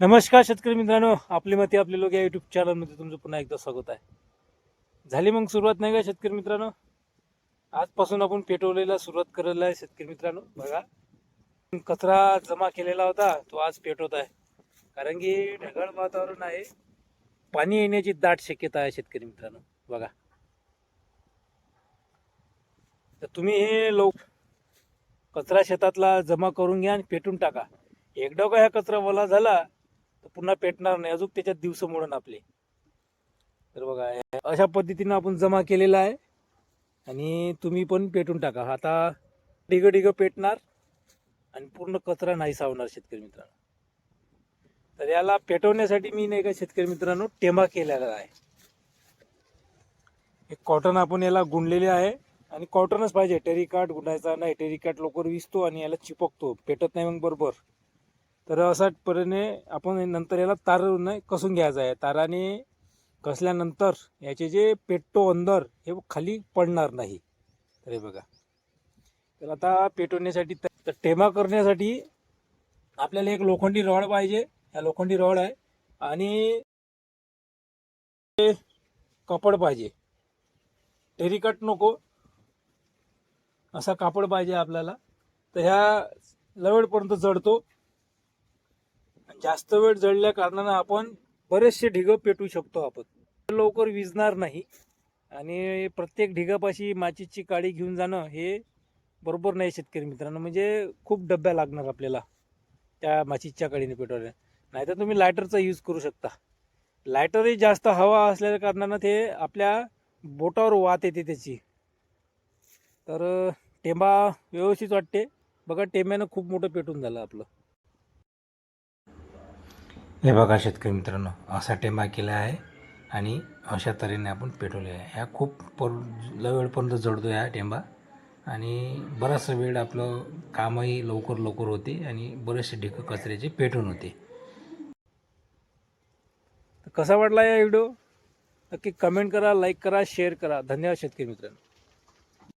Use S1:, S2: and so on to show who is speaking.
S1: नमस्कार शेतकरी मित्रांनो आपली मते आपले लोक या युट्यूब चॅनलमध्ये तुमचं पुन्हा एकदा स्वागत आहे. झाली मग सुरुवात नाही का शेतकरी मित्रांनो? आजपासून आपण पेटवलेला सुरुवात करायला आहे शेतकरी मित्रांनो. बघा कचरा जमा केलेला होता तो आज पेटवत आहे. कारण की ढगाळ वातावरण आहे. पाणी येण्याची दाट शक्यता आहे शेतकरी मित्रांनो. बघा. तर तुम्ही हे लोक कचरा शेतातला जमा करून घ्या आणि पेटून टाका. एकदा का ह्या कचरा ओला झाला तो पुन्हा पेटणार नाही. अजून त्याच्यात दिवस मोडून आपले. तर बघा अशा पद्धतीनं आपण जमा केलेला आहे. आणि तुम्ही पण पेटून टाका. आता डिगं डिगं पेटणार आणि पूर्ण कचरा नाही सावणार शेतकरी मित्रांनो. तर याला पेटवण्यासाठी मी नाही का शेतकरी मित्रांनो टेंबा केलेला आहे. एक कॉटन आपण याला गुंडलेले आहे. आणि कॉटनच पाहिजे. टेरिकाट गुंडायचा नाही. टेरिकाट लवकर विसतो आणि याला चिपकतो. पेटत नाही मग बरोबर. तर अशा परीने आपण नंतर याला तार नाही कसून घ्यायचं आहे. ताराने कसल्यानंतर याचे जे पेटो अंदर हे खाली पडणार नाही. तर हे बघा. तर आता पेटवण्यासाठी तर टेमा करण्यासाठी आपल्याला एक लोखंडी रॉड पाहिजे. ह्या लोखंडी रॉड आहे. आणि कपड पाहिजे. टेरिकट नको. असा कापड पाहिजे आपल्याला. तर ह्या लवडपर्यंत चढतो जास्त वेळ जळल्या कारणानं आपण बरेचसे ढिगं पेटू शकतो आपण. लवकर विजणार नाही. आणि प्रत्येक ढिगापाशी माचीची काडी घेऊन जाणं हे बरोबर नाही शेतकरी मित्रांनो. म्हणजे खूप डब्या लागणार आपल्याला त्या माचीच्या काडीने पेटवल्या नाहीतर तुम्ही लायटरचा यूज करू शकता. लायटरही जास्त हवा असल्याच्या कारणानं ते आपल्या बोटावर वात येते त्याची. तर टेंबा व्यवस्थित वाटते. बघा टेंब्यानं खूप मोठं पेटून झालं आपलं. हे बघा शेतकरी मित्रांनो असा टेंबा केला आहे आणि अशा तऱ्हेने आपण पेटवले आहे. ह्या खूप पर वेळपर्यंत जडतो ह्या टेंबा आणि बराचसा वेळ आपलं कामही लवकर लवकर होते आणि बरेचसे ढिकं कचऱ्याचे पेटून होते. कसा वाटला या व्हिडिओ? नक्की कमेंट करा लाईक करा शेअर करा. धन्यवाद शेतकरी मित्रांनो.